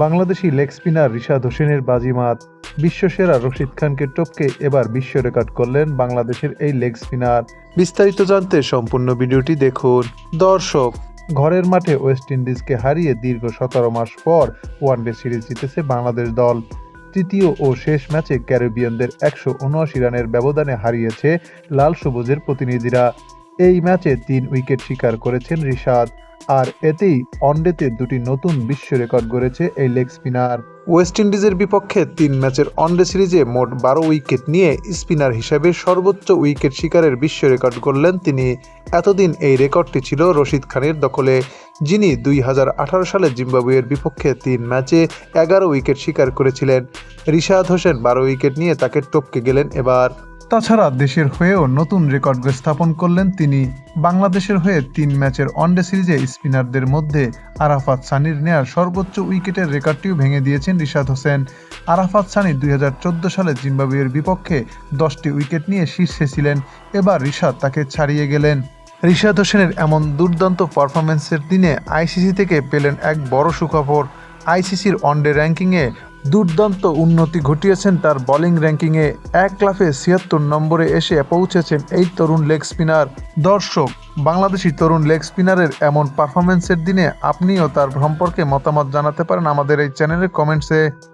Bangladeshi leg spinner Rishad হোসেনের বাজিমাত বিশ্বসেরা রশিদ খানকে টপকে এবার বিশ্ব রেকর্ড করলেন বাংলাদেশের এই লেগ স্পিনার। বিস্তারিত জানতে সম্পূর্ণ ভিডিওটি দেখুন। দর্শক ঘরের মাঠে ওয়েস্ট ইন্ডিজকে হারিয়ে দীর্ঘ সতেরো মাস পর ওয়ানডে সিরিজ জিতেছে বাংলাদেশ দল। তৃতীয় ও শেষ ম্যাচে ক্যারিবিয়ানদের একশো উনআশি রানের ব্যবধানে হারিয়েছে লাল সবুজের প্রতিনিধিরা। এই ম্যাচে তিন উইকেট শিকার করেছেন রিশাদ, আর এতেই ওয়ানডেতে দুটি নতুন বিশ্ব রেকর্ড গড়েছে এই লেগ স্পিনার। ওয়েস্ট ইন্ডিজের বিপক্ষে তিন ম্যাচের ওয়ানডে সিরিজে মোট বারো উইকেট নিয়ে স্পিনার হিসেবে সর্বোচ্চ উইকেট শিকারের বিশ্ব রেকর্ড করলেন তিনি। এতদিন এই রেকর্ডটি ছিল রশিদ খানের দখলে, যিনি দুই হাজার আঠারো সালে জিম্বাবুয়ের বিপক্ষে তিন ম্যাচে এগারো উইকেট শিকার করেছিলেন। রিশাদ হোসেন বারো উইকেট নিয়ে তাকে টপকে গেলেন এবার। তাছাড়া দেশের হয়েও নতুন রেকর্ড স্থাপন করলেন তিনি। বাংলাদেশের হয়ে তিন ম্যাচের ওয়ানডে সিরিজে স্পিনারদের মধ্যে আরাফাত সানির নেয়ার সর্বোচ্চ উইকেটের রেকর্ডটিও ভেঙে দিয়েছেন রিশাদ হোসেন। আরাফাত সানি দু হাজার চোদ্দ সালে জিম্বাবুয়ের বিপক্ষে দশটি উইকেট নিয়ে শীর্ষে ছিলেন, এবার রিশাদ তাকে ছাড়িয়ে গেলেন। রিশাদ হোসেনের এমন দুর্দান্ত পারফরমেন্সের দিনে আইসিসি থেকে পেলেন এক বড় সুখবর। আইসিসির ওয়ানডে র্যাঙ্কিংয়ে দুর্দান্ত উন্নতি ঘটিয়েছেন তার বোলিং র্যাঙ্কিংয়ে এক লাফে ছিয়াত্তর নম্বরে এসে পৌঁছেছেন এই তরুণ লেগ স্পিনার দর্শক, বাংলাদেশি তরুণ লেগ স্পিনারের এমন পারফরমেন্সের দিনে আপনিও তার সম্পর্কে মতামত জানাতে পারেন আমাদের এই চ্যানেলের কমেন্টসে